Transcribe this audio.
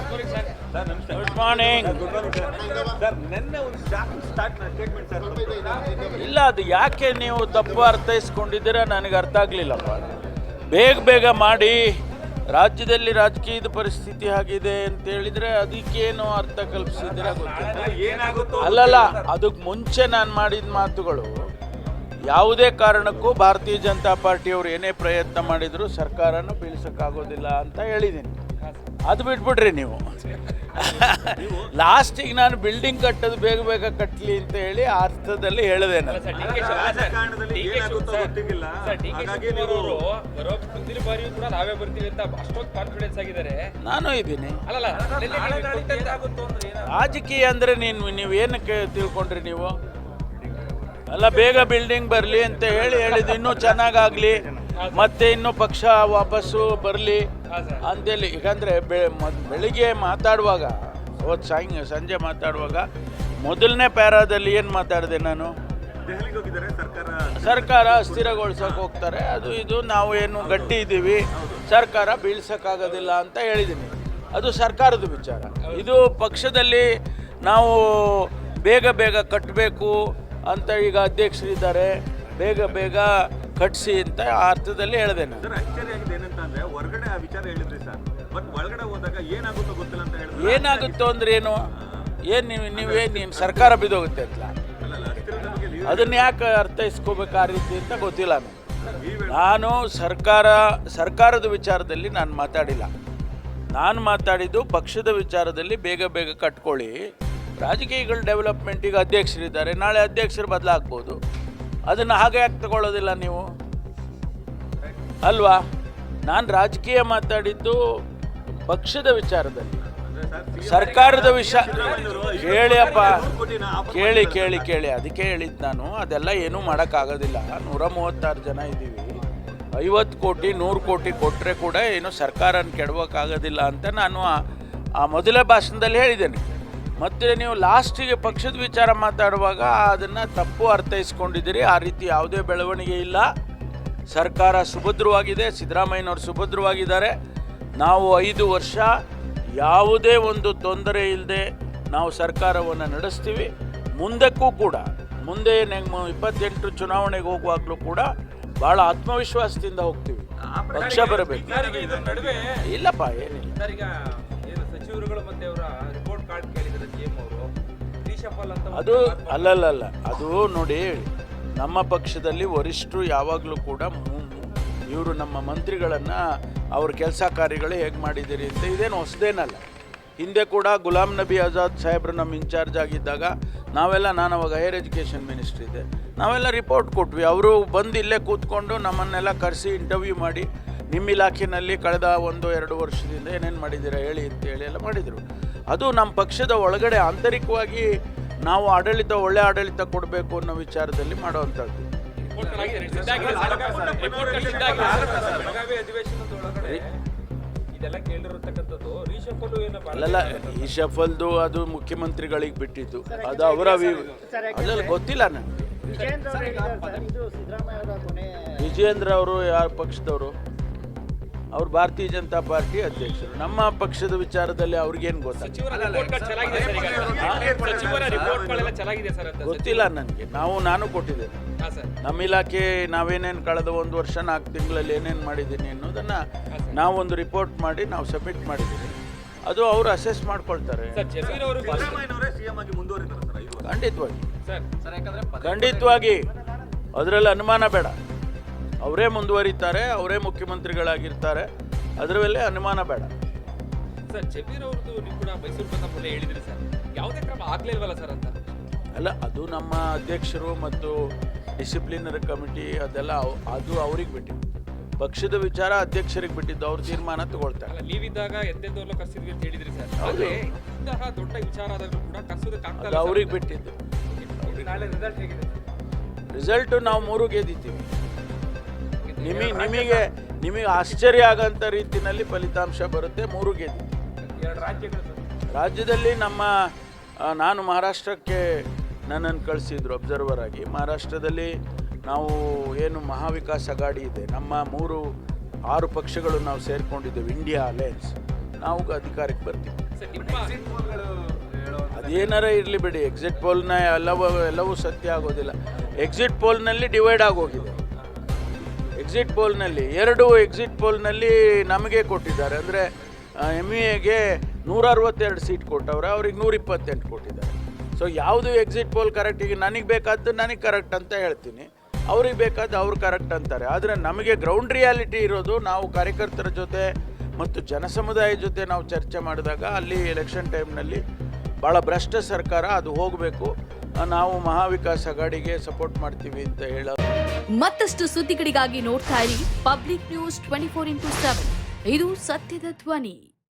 Good morning sir ನಿನ್ನೆ ಒಂದು shocking start statement sir ಇಲ್ಲ ಅದು ಯಾಕೆ ನೀವು ತಪ್ಪು ಅರ್ಥೈಸ್ಕೊಂಡಿದ್ದೀರಾ ನನಗೆ ಅರ್ಥ ಆಗಲಿಲ್ಲಪ್ಪ. ಬೇಗ ಬೇಗ ಮಾಡಿ ರಾಜ್ಯದಲ್ಲಿ ರಾಜಕೀಯದ ಪರಿಸ್ಥಿತಿ ಆಗಿದೆ ಅಂತ ಹೇಳಿದ್ರೆ ಅದಕ್ಕೇನು ಅರ್ಥ ಕಲ್ಪಿಸಿದ್ರೆ ಗೊತ್ತಿಲ್ಲ. ಅಲ್ಲಲ್ಲ ಅದಕ್ಕೆ ಮುಂಚೆ ನಾನು ಮಾಡಿದ ಮಾತುಗಳು ಯಾವುದೇ ಕಾರಣಕ್ಕೂ ಭಾರತೀಯ ಜನತಾ ಪಾರ್ಟಿಯವರು ಏನೇ ಪ್ರಯತ್ನ ಮಾಡಿದರೂ ಸರ್ಕಾರನ ಬೀಳ್ಸೋಕ್ಕಾಗೋದಿಲ್ಲ ಅಂತ ಹೇಳಿದ್ದೀನಿ. ಅದು ಬಿಟ್ಬಿಡ್ರಿ ನೀವು. ಲಾಸ್ಟಿಗೆ ನಾನು ಬಿಲ್ಡಿಂಗ್ ಕಟ್ಟೋದು ಬೇಗ ಬೇಗ ಕಟ್ಟಲಿ ಅಂತ ಹೇಳಿ ಆ ಅರ್ಥದಲ್ಲಿ ಹೇಳಿದೆ ನಾನು. ನಾನು ಇದ್ದೀನಿ. ರಾಜಕೀಯ ಅಂದ್ರೆ ನೀನು ನೀವು ಏನಕ್ಕೆ ತಿಳ್ಕೊಂಡ್ರಿ ನೀವು? ಅಲ್ಲ ಬೇಗ ಬಿಲ್ಡಿಂಗ್ ಬರಲಿ ಅಂತ ಹೇಳಿ ಹೇಳಿದ್ದು ಇನ್ನೂ ಚೆನ್ನಾಗಾಗಲಿ ಮತ್ತೆ ಇನ್ನೂ ಪಕ್ಷ ವಾಪಸ್ಸು ಬರಲಿ. ಅಂತೇಳಿ ಯಾಕಂದರೆ ಬೆ ಮೊದ್- ಬೆಳಿಗ್ಗೆ ಮಾತಾಡುವಾಗ ಹೋದ ಸಾಯಂ ಸಂಜೆ ಮಾತಾಡುವಾಗ ಮೊದಲನೇ ಪ್ಯಾರಾದಲ್ಲಿ ಏನು ಮಾತಾಡಿದೆ ನಾನು? ಸರ್ಕಾರ ಅಸ್ಥಿರಗೊಳಿಸೋಕೆ ಹೋಗ್ತಾರೆ ಅದು ಇದು ನಾವು ಏನು ಗಟ್ಟಿ ಇದ್ದೀವಿ ಸರ್ಕಾರ ಬೀಳ್ಸೋಕ್ಕಾಗೋದಿಲ್ಲ ಅಂತ ಹೇಳಿದ್ದೀನಿ. ಅದು ಸರ್ಕಾರದ ವಿಚಾರ. ಇದು ಪಕ್ಷದಲ್ಲಿ ನಾವು ಬೇಗ ಬೇಗ ಕಟ್ಟಬೇಕು ಅಂತ ಈಗ ಅಧ್ಯಕ್ಷರಿದ್ದಾರೆ ಬೇಗ ಬೇಗ ಕಟ್ಟಿಸಿ ಅಂತ ಆ ಅರ್ಥದಲ್ಲಿ ಹೇಳಿದೆ ನಾನು. ಸರ್ ಆಶ್ಚರ್ಯ ಆಗಿದೆ ಏನಂತ ಹೊರಗಡೆ ಆ ವಿಚಾರ ಹೇಳಿದ್ರಿ ಸರ್. ಬಟ್ ಒಳಗಡೆ ಹೋದಾಗ ಏನಾಗುತ್ತೋ ಗೊತ್ತಿಲ್ಲ ಅಂತ ಹೇಳಿದ್ರು ಏನಾಗುತ್ತೋ ಅಂದ್ರೆ ಏನು? ಏನು ನೀವು ನೀವೇ ನಿಮ್ಮ ಸರ್ಕಾರ ಬಿದ್ದೋಗುತ್ತೆ ಅಂತ? ಅದನ್ನ ಯಾಕೆ ಅರ್ಥೈಸ್ಕೋಬೇಕು ಆ ರೀತಿ ಅಂತ ಗೊತ್ತಿಲ್ಲ ನನಗೆ. ನಾನು ಸರ್ಕಾರ ಸರ್ಕಾರದ ವಿಚಾರದಲ್ಲಿ ನಾನು ಮಾತಾಡಿಲ್ಲ. ನಾನು ಮಾತಾಡಿದ್ದು ಪಕ್ಷದ ವಿಚಾರದಲ್ಲಿ ಬೇಗ ಬೇಗ ಕಟ್ಕೊಳ್ಳಿ. ರಾಜಕೀಯಗಳ ಡೆವಲಪ್ಮೆಂಟಿಗೆ ಅಧ್ಯಕ್ಷರಿದ್ದಾರೆ. ನಾಳೆ ಅಧ್ಯಕ್ಷರು ಬದಲಾಗ್ಬೋದು. ಅದನ್ನು ಹಾಗೆ ಯಾಕೆ ತಗೊಳ್ಳೋದಿಲ್ಲ ನೀವು? ಅಲ್ವಾ? ನಾನು ರಾಜಕೀಯ ಮಾತಾಡಿದ್ದು ಪಕ್ಷದ ವಿಚಾರದಲ್ಲಿ. ಸರ್ಕಾರದ ಕೇಳಿ ಕೇಳಿಯಪ್ಪ. ಕೇಳಿ ಕೇಳಿ ಕೇಳಿ. ಅದಕ್ಕೆ ಹೇಳಿದ್ದು ನಾನು. ಅದೆಲ್ಲ ಏನೂ ಮಾಡೋಕ್ಕಾಗೋದಿಲ್ಲ. ನೂರ ಮೂವತ್ತಾರು ಜನ ಇದ್ದೀವಿ. ಐವತ್ತು ಕೋಟಿ, ನೂರು ಕೋಟಿ ಕೊಟ್ಟರೆ ಕೂಡ ಏನು ಸರ್ಕಾರನ ಕೆಡವಕ್ಕಾಗೋದಿಲ್ಲ ಅಂತ ನಾನು ಆ ಮೊದಲ ಭಾಷಣದಲ್ಲಿ ಹೇಳಿದ್ದೇನೆ. ಮತ್ತು ನೀವು ಲಾಸ್ಟಿಗೆ ಪಕ್ಷದ ವಿಚಾರ ಮಾತಾಡುವಾಗ ಅದನ್ನು ತಪ್ಪು ಅರ್ಥೈಸ್ಕೊಂಡಿದ್ದೀರಿ. ಆ ರೀತಿ ಯಾವುದೇ ಬೆಳವಣಿಗೆ ಇಲ್ಲ. ಸರ್ಕಾರ ಸುಭದ್ರವಾಗಿದೆ ಸಿದ್ದರಾಮಯ್ಯನವರು ಸುಭದ್ರವಾಗಿದ್ದಾರೆ. ನಾವು ಐದು ವರ್ಷ ಯಾವುದೇ ಒಂದು ತೊಂದರೆ ಇಲ್ಲದೆ ನಾವು ಸರ್ಕಾರವನ್ನು ನಡೆಸ್ತೀವಿ. ಮುಂದಕ್ಕೂ ಕೂಡ ಮುಂದೆ ನಮ್ಮ ಇಪ್ಪತ್ತೆಂಟು ಚುನಾವಣೆಗೆ ಹೋಗುವಾಗಲೂ ಕೂಡ ಭಾಳ ಆತ್ಮವಿಶ್ವಾಸದಿಂದ ಹೋಗ್ತೀವಿ. ಪಕ್ಷ ಬರಬೇಕು. ಇಲ್ಲಪ್ಪ ಏನಿಲ್ಲ. ಅದು ಅಲ್ಲಲ್ಲ ಅಲ್ಲಲ್ಲಲ್ಲ ಅದು ನೋಡಿ ನಮ್ಮ ಪಕ್ಷದಲ್ಲಿ ವರಿಷ್ಠರು ಯಾವಾಗಲೂ ಕೂಡ ಇವರು ನಮ್ಮ ಮಂತ್ರಿಗಳನ್ನು ಅವ್ರ ಕೆಲಸ ಕಾರ್ಯಗಳು ಹೇಗೆ ಮಾಡಿದ್ದೀರಿ ಅಂತ ಇದೇನು ಹೊಸದೇನಲ್ಲ. ಹಿಂದೆ ಕೂಡ ಗುಲಾಮ್ ನಬಿ ಆಜಾದ್ ಸಾಹೇಬ್ರು ನಮ್ಮ ಇನ್ಚಾರ್ಜ್ ಆಗಿದ್ದಾಗ ನಾವೆಲ್ಲ ನಾನು ಅವಾಗ ಹೈಯರ್ ಎಜುಕೇಷನ್ ಮಿನಿಸ್ಟ್ರಿ ಇದೆ ನಾವೆಲ್ಲ ರಿಪೋರ್ಟ್ ಕೊಟ್ವಿ. ಅವರು ಬಂದು ಇಲ್ಲೇ ಕೂತ್ಕೊಂಡು ನಮ್ಮನ್ನೆಲ್ಲ ಕರೆಸಿ ಇಂಟರ್ವ್ಯೂ ಮಾಡಿ ನಿಮ್ಮ ಇಲಾಖೆಯಲ್ಲಿ ಕಳೆದ ಒಂದು ಎರಡು ವರ್ಷದಿಂದ ಏನೇನು ಮಾಡಿದ್ದೀರಾ ಹೇಳಿ ಅಂತ ಹೇಳಿ ಎಲ್ಲ ಮಾಡಿದರು. ಅದು ನಮ್ಮ ಪಕ್ಷದ ಒಳಗಡೆ ಆಂತರಿಕವಾಗಿ ನಾವು ಆಡಳಿತ ಒಳ್ಳೆ ಆಡಳಿತ ಕೊಡಬೇಕು ಅನ್ನೋ ವಿಚಾರದಲ್ಲಿ ಮಾಡುವಂಥದ್ದು. ಅಲ್ಲಲ್ಲ ಈ ಶಫಲ್ದು ಅದು ಮುಖ್ಯಮಂತ್ರಿಗಳಿಗೆ ಬಿಟ್ಟಿದ್ದು. ಅದು ಅವರ ಅದ್ರಲ್ಲಿ ಗೊತ್ತಿಲ್ಲ ನನಗೆ ವಿಜಯೇಂದ್ರ ಅವರು ಯಾರ ಸರ್ ಅವ್ರು ಭಾರತೀಯ ಜನತಾ ಪಾರ್ಟಿ ಅಧ್ಯಕ್ಷರು. ನಮ್ಮ ಪಕ್ಷದ ವಿಚಾರದಲ್ಲಿ ಅವ್ರಿಗೇನು ಗೊತ್ತಾಗ ಸಚಿವರ ರಿಪೋರ್ಟ್ ಕಾರ್ಡ್ ಚೆನ್ನಾಗಿದೆ ಸರ್ ರಿಪೋರ್ಟ್ ಕಾರ್ಡ್ ಎಲ್ಲ ಚೆನ್ನಾಗಿದೆ ಸರ್. ಅಂತ ಗೊತ್ತಿಲ್ಲ ನನಗೆ. ನಾವು ನಾನು ಕೊಟ್ಟಿದ್ದೇನೆ. ಹಾಂ ಸರ್. ನಮ್ಮ ಇಲಾಖೆ ನಾವೇನೇನು ಕಳೆದ ಒಂದು ವರ್ಷ ನಾಲ್ಕು ತಿಂಗಳಲ್ಲಿ ಏನೇನು ಮಾಡಿದ್ದೀನಿ ಅನ್ನೋದನ್ನು ನಾವೊಂದು ರಿಪೋರ್ಟ್ ಮಾಡಿ ನಾವು ಸಬ್ಮಿಟ್ ಮಾಡಿದ್ದೀವಿ. ಅದು ಅವರು ಅಸೆಸ್ ಮಾಡ್ಕೊಳ್ತಾರೆ. ಖಂಡಿತವಾಗಿ. ಸರ್. ಸರ್ ಯಾಕಂದ್ರೆ ಖಂಡಿತವಾಗಿ. ಅದರಲ್ಲಿ ಅನುಮಾನ ಬೇಡ. ಅವರೇ ಮುಂದುವರಿತಾರೆ ಅವರೇ ಮುಖ್ಯಮಂತ್ರಿಗಳಾಗಿರ್ತಾರೆ. ಅದರ ಮೇಲೆ ಅನುಮಾನ ಬೇಡ. ಸರ್ ಜಮೀರ್ ಅವ್ರದ್ದು ನೀವು ಕೂಡ ಮೈಸೂರು ಬಂದ ಹೇಳಿದ್ರಿ ಸರ್. ಯಾವುದೇ ಕ್ರಮ ಆಗ್ಲೇ ಇಲ್ವಲ್ಲ ಸರ್ ಅಂತ? ಅಲ್ಲ ಅದು ನಮ್ಮ ಅಧ್ಯಕ್ಷರು ಮತ್ತು ಡಿಸಿಪ್ಲಿನರಿ ಕಮಿಟಿ ಅದೆಲ್ಲ ಅದು ಅವ್ರಿಗೆ ಬಿಟ್ಟಿದ್ದು. ಪಕ್ಷದ ವಿಚಾರ ಅಧ್ಯಕ್ಷರಿಗೆ ಬಿಟ್ಟಿದ್ದು ಅವ್ರ ತೀರ್ಮಾನ ತಗೊಳ್ತಾರೆ. ಅಲ್ಲ ನೀವಿದ್ದಾಗ ಎಂತೆಂದವ್ರಲ್ಲ ಕರ್ಸಿದ್ವಿ ಅಂತ ಹೇಳಿದ್ರಿ ಸರ್. ಆದರೆ ಇಂತಹ ದೊಡ್ಡ ವಿಚಾರ ಆದಾಗಲೂ ಕೂಡ ಕರ್ಸೋದಕ್ಕೆ ಆಗ್ತಾ ಅದು ಅವ್ರಿಗೆ ಬಿಟ್ಟಿದ್ದು. ನಾಳೆ ರಿಸಲ್ಟ್ ಹೇಗಿದೆ ರಿಸಲ್ಟು ನಾವು ಮೂರು ಗೆದ್ದಿದ್ದೀವಿ. ನಿಮಗೆ ನಿಮಗೆ ನಿಮಗೆ ಆಶ್ಚರ್ಯ ಆಗೋಂಥ ರೀತಿಯಲ್ಲಿ ಫಲಿತಾಂಶ ಬರುತ್ತೆ ಮೂರು ಗೆದ್ದು. ಎರಡು ರಾಜ್ಯಗಳು ರಾಜ್ಯದಲ್ಲಿ ನಮ್ಮ ನಾನು ಮಹಾರಾಷ್ಟ್ರಕ್ಕೆ ನನ್ನನ್ನು ಕಳಿಸಿದ್ರು ಅಬ್ಸರ್ವರ್ ಆಗಿ. ಮಹಾರಾಷ್ಟ್ರದಲ್ಲಿ ನಾವು ಏನು ಮಹಾವಿಕಾಸ್ ಅಗಾಡಿ ಇದೆ. ನಮ್ಮ ಮೂರು ಆರು ಪಕ್ಷಗಳು ನಾವು ಸೇರಿಕೊಂಡಿದ್ದೇವೆ ಇಂಡಿಯಾ ಅಲಯನ್ಸ್ ನಾವು ಅಧಿಕಾರಕ್ಕೆ ಬರ್ತೀವಿ. ಅದೇನಾರ ಇರಲಿ ಬಿಡಿ. ಎಕ್ಸಿಟ್ ಪೋಲ್ನ ಎಲ್ಲವೂ ಎಲ್ಲವೂ ಸತ್ಯ ಆಗೋದಿಲ್ಲ. ಎಕ್ಸಿಟ್ ಪೋಲ್ನಲ್ಲಿ ಡಿವೈಡ್ ಆಗೋಗಿದೆ. ಎಕ್ಸಿಟ್ ಪೋಲ್ನಲ್ಲಿ ಎರಡು ಎಕ್ಸಿಟ್ ಪೋಲ್ನಲ್ಲಿ ನಮಗೆ ಕೊಟ್ಟಿದ್ದಾರೆ. ಅಂದರೆ ಎಂ ಇ ಎಗೆ ನೂರ ಅರವತ್ತೆರಡು ಸೀಟ್ ಕೊಟ್ಟವ್ರೆ, ಅವ್ರಿಗೆ ನೂರ ಇಪ್ಪತ್ತೆಂಟು ಕೊಟ್ಟಿದ್ದಾರೆ. ಸೊ ಯಾವುದು ಎಕ್ಸಿಟ್ ಪೋಲ್ ಕರೆಕ್ಟ್ ಈಗ ನನಗೆ ಬೇಕಾದ್ದು ನನಗೆ ಕರೆಕ್ಟ್ ಅಂತ ಹೇಳ್ತೀನಿ. ಅವ್ರಿಗೆ ಬೇಕಾದ್ದು ಅವ್ರು ಕರೆಕ್ಟ್ ಅಂತಾರೆ. ಆದರೆ ನಮಗೆ ಗ್ರೌಂಡ್ ರಿಯಾಲಿಟಿ ಇರೋದು ನಾವು ಕಾರ್ಯಕರ್ತರ ಜೊತೆ ಮತ್ತು ಜನಸಮುದಾಯ ಜೊತೆ ನಾವು ಚರ್ಚೆ ಮಾಡಿದಾಗ ಅಲ್ಲಿ ಎಲೆಕ್ಷನ್ ಟೈಮ್ನಲ್ಲಿ ಭಾಳ ಭ್ರಷ್ಟ ಸರ್ಕಾರ ಅದು ಹೋಗಬೇಕು. ನಾವು ಮಹಾವಿಕಾಸ್ ಅಗಾಡಿಗೆ ಸಪೋರ್ಟ್ ಮಾಡ್ತೀವಿ ಅಂತ ಹೇಳೋದು ಮತ್ತಷ್ಟು ಸುದ್ದಿಗಳಿಗಾಗಿ ನೋಡ್ತಾ ಇರಿ public news twenty four into seven ಇದು ಸತ್ಯದ ಧ್ವನಿ.